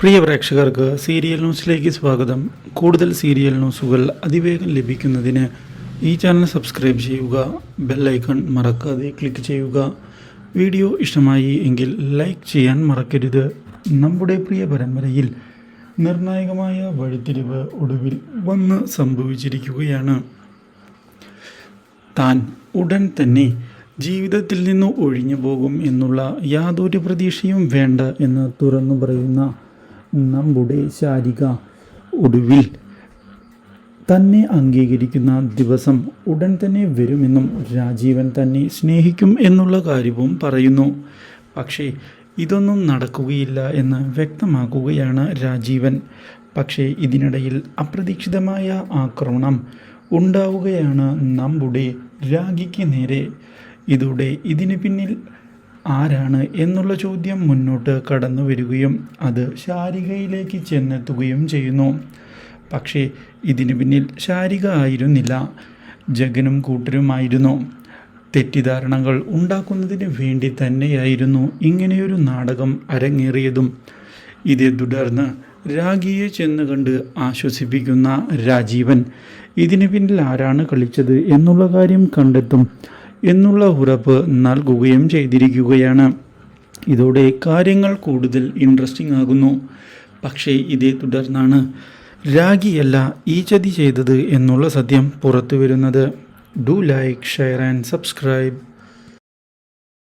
പ്രിയ പ്രേക്ഷകർക്ക് സീരിയൽ ന്യൂസിലേക്ക് സ്വാഗതം. കൂടുതൽ സീരിയൽ ന്യൂസുകൾ അതിവേഗം ലഭിക്കുന്നതിന് ഈ ചാനൽ സബ്സ്ക്രൈബ് ചെയ്യുക ബെല്ലൈക്കൺ മറക്കാതെ ക്ലിക്ക് ചെയ്യുക. വീഡിയോ ഇഷ്ടമായി എങ്കിൽ ലൈക്ക് ചെയ്യാൻ മറക്കരുത്. നമ്മുടെ പ്രിയ പരമ്പരയിൽ നിർണായകമായ വഴിത്തിരിവ് ഒടുവിൽ വന്ന് സംഭവിച്ചിരിക്കുകയാണ്. താൻ ഉടൻ തന്നെ ജീവിതത്തിൽ നിന്ന് ഒഴിഞ്ഞു പോകും എന്നുള്ള യാതൊരു പ്രതീക്ഷയും വേണ്ട എന്ന് തുറന്നു പറയുന്ന നമ്മുടെ ശാരിക ഒടുവിൽ തന്നെ അംഗീകരിക്കുന്ന ദിവസം ഉടൻ തന്നെ വരുമെന്നും രാജീവൻ തന്നെ സ്നേഹിക്കും എന്നുള്ള കാര്യവും പറയുന്നു. പക്ഷേ ഇതൊന്നും നടക്കുകയില്ല എന്ന് വ്യക്തമാക്കുകയാണ് രാജീവൻ. പക്ഷേ ഇതിനിടയിൽ അപ്രതീക്ഷിതമായ ആക്രമണം ഉണ്ടാവുകയാണ് നമ്മുടെ രാഗിക്ക് നേരെ. ഇതോടെ ഇതിന് പിന്നിൽ ആരാണ് എന്നുള്ള ചോദ്യം മുന്നോട്ട് കടന്നു വരികയും അത് ശാരികയിലേക്ക് ചെന്നെത്തുകയും ചെയ്യുന്നു. പക്ഷേ ഇതിനു പിന്നിൽ ശാരിക ആയിരുന്നില്ല. ജഗനും കൂട്ടരുമായിരുന്നു. തെറ്റിദ്ധാരണകൾ ഉണ്ടാക്കുന്നതിന് വേണ്ടി തന്നെയായിരുന്നു ഇങ്ങനെയൊരു നാടകം അരങ്ങേറിയതും. ഇതേ തുടർന്ന് രാഗിയെ ചെന്ന് കണ്ട് ആശ്വസിപ്പിക്കുന്ന രാജീവൻ ഇതിനു പിന്നിൽ ആരാണ് കളിച്ചത് എന്നുള്ള കാര്യം കണ്ടെത്തും. എന്നുള്ള ഉറപ്പ് നൽകുകയും ചെയ്തിരിക്കുകയാണ്. ഇതോടെ കാര്യങ്ങൾ കൂടുതൽ ഇൻട്രസ്റ്റിംഗ് ആകുന്നു. പക്ഷേ ഇതേ തുടർന്നാണ് രാഗിയല്ല ഈ ചതി ചെയ്തത് എന്നുള്ള സത്യം പുറത്തു വരുന്നത് do like share and subscribe